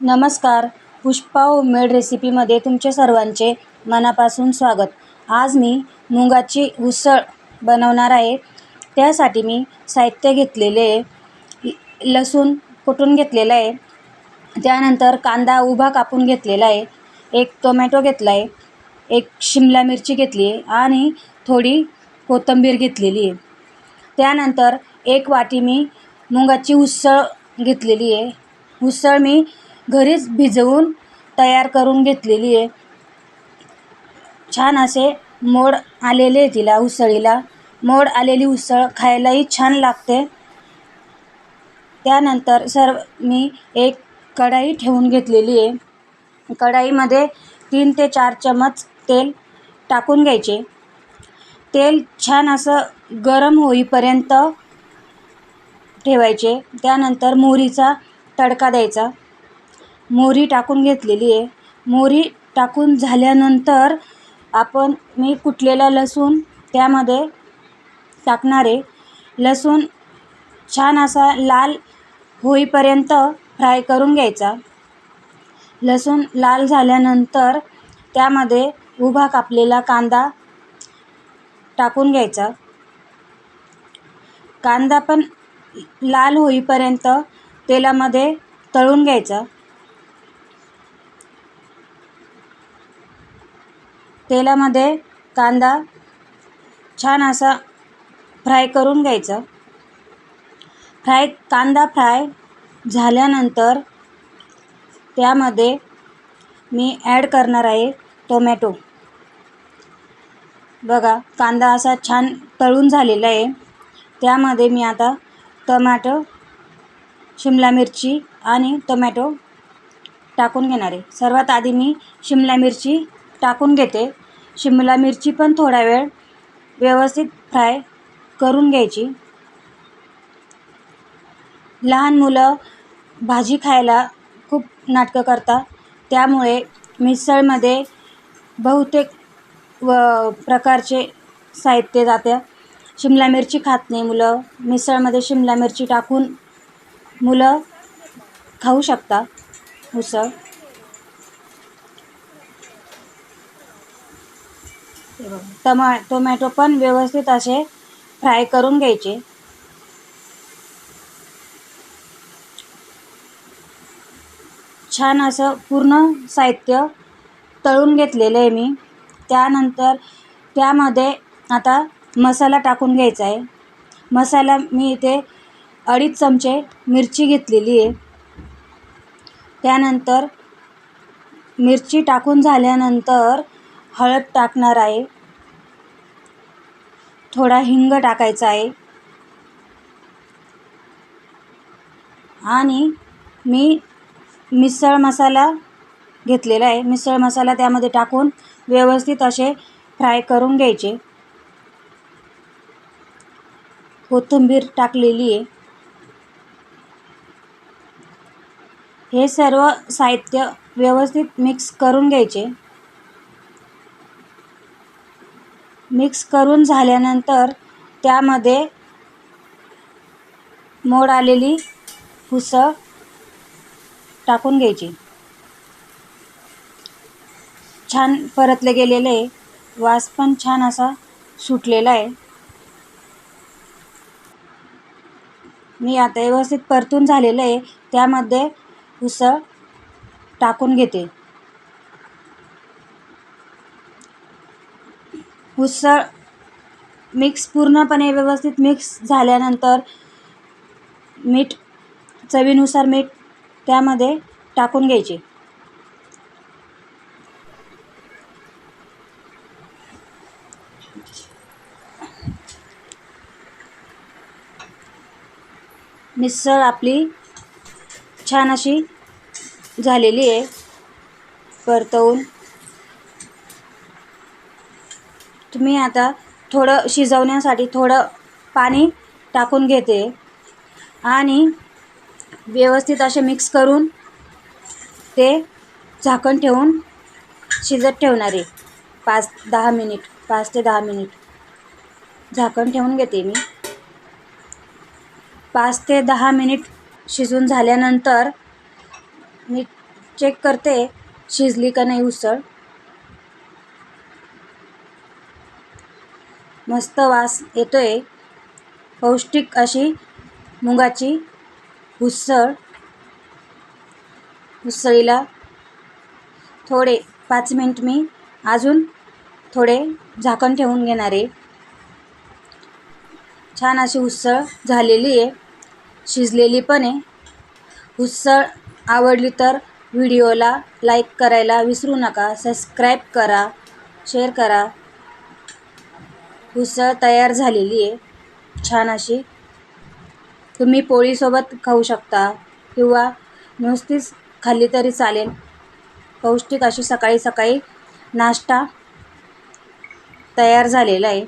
नमस्कार. पुष्पा होममेड रेसिपीमध्ये तुमचे सर्वांचे मनापासून स्वागत. आज मी मुगाची उसळ बनवणार आहे. त्यासाठी मी साहित्य घेतलेले आहे लसूण कुटून घेतलेलं आहे. त्यानंतर कांदा उभा कापून घेतलेला आहे. एक टोमॅटो घेतला आहे. एक शिमला मिरची घेतली आहे आणि थोडी कोथिंबीर घेतलेली आहे. त्यानंतर एक वाटी मी मुगाची उसळ घेतलेली आहे. उसळ मी घरीच भिजवून तयार करून घेतलेली आहे. छान असे मोड आलेले तिला उसळीला. मोड आलेली उसळ खायलाही छान लागते. त्यानंतर सर्व मी एक कढाई ठेवून घेतलेली आहे. कढाईमध्ये तीन ते चार चमच तेल टाकून घ्यायचे. तेल छान असं गरम होईपर्यंत ठेवायचे. त्यानंतर मोहरीचा तडका द्यायचा. मोहरी टाकून घेतलेली आहे. मोहरी टाकून झाल्यानंतर आपण मी कुटलेला लसूण त्यामध्ये टाकणार आहे. लसूण छान असा लाल होईपर्यंत फ्राय करून घ्यायचा. लसूण लाल झाल्यानंतर त्यामध्ये उभा कापलेला कांदा टाकून घ्यायचा. कांदा पण लाल होईपर्यंत तेलामध्ये तळून घ्यायचा. तेलामध्ये कांदा छान असा फ्राय करून घ्यायचा. फ्राय कांदा फ्राय झाल्यानंतर त्यामध्ये मी ॲड करणार आहे टोमॅटो. बघा कांदा असा छान तळून झालेला आहे. त्यामध्ये मी आता टमाटो शिमला मिरची आणि टोमॅटो टाकून घेणार आहे. सर्वात आधी मी शिमला मिरची टाकून घेते. शिमला मिरची पण थोडा वेळ व्यवस्थित फ्राय करून घ्यायची. लहान मुलं भाजी खायला खूप नाटकं करतात. त्यामुळे मिसळमध्ये बहुतेक व प्रकारचे साहित्य जाते. शिमला मिरची खात नाही मुलं. मिसळमध्ये शिमला मिरची टाकून मुलं खाऊ शकता उसळ. हे बघा टमा टोमॅटो पण व्यवस्थित असे फ्राय करून घ्यायचे. छान असं पूर्ण साहित्य तळून घेतलेलं आहे मी. त्यानंतर त्यामध्ये आता मसाला टाकून घ्यायचा आहे. मसाला मी इथे अडीच चमचे मिरची घेतलेली आहे. त्यानंतर मिरची टाकून झाल्यानंतर हळद टाकणार आहे. थोडा हिंग टाकायचा आहे. आणि मी मिसळ मसाला घेतलेला आहे. मिसळ मसाला त्यामध्ये टाकून व्यवस्थित असे फ्राय करून घ्यायचे. कोथिंबीर टाकलेली आहे. हे सर्व साहित्य व्यवस्थित मिक्स करून घ्यायचे. मिक्स करून झाल्यानंतर त्यामध्ये मोड आलेली उसळ टाकून घ्यायची. छान परतले गेलेले वास पण छान असा सुटलेला आहे. मी आता व्यवस्थित परतून झालेलं आहे. त्यामध्ये उसळ टाकून घेते. उसळ मिक्स पूर्णपणे व्यवस्थित मिक्स झाल्यानंतर मीठ चवीनुसार मीठ त्यामध्ये टाकून घ्यायचे. मिसळ आपली छान अशी झालेली आहे. परतवून तुम्ही आता थोडं शिजवण्यासाठी थोडं पाणी टाकून घेते. आणि व्यवस्थित असे मिक्स करून ते झाकण ठेवून शिजत ठेवणार. आहे पाच दहा मिनिट पाच ते दहा मिनिट झाकण ठेवून घेते मी. पाच ते दहा मिनिट शिजून झाल्यानंतर मी चेक करते शिजली का नाही उसळ. मस्त वास येतो आहे पौष्टिक अशी मुगाची उसळ. उसळीला थोडे पाच मिनिट मी अजून थोडे झाकण ठेवून घेणार आहे. छान अशी उसळ झालेली आहे. शिजलेली पण आहे. उसळ आवडली तर व्हिडिओला लाईक करायला विसरू नका. सबस्क्राईब करा शेअर करा. उसळ तयार झालेली आहे. छान अशी. तुम्ही पोळीसोबत खाऊ शकता किंवा नुसतीच खाल्ली तरी चालेल. पौष्टिक अशी सकाळी सकाळी नाश्ता तयार झालेला आहे.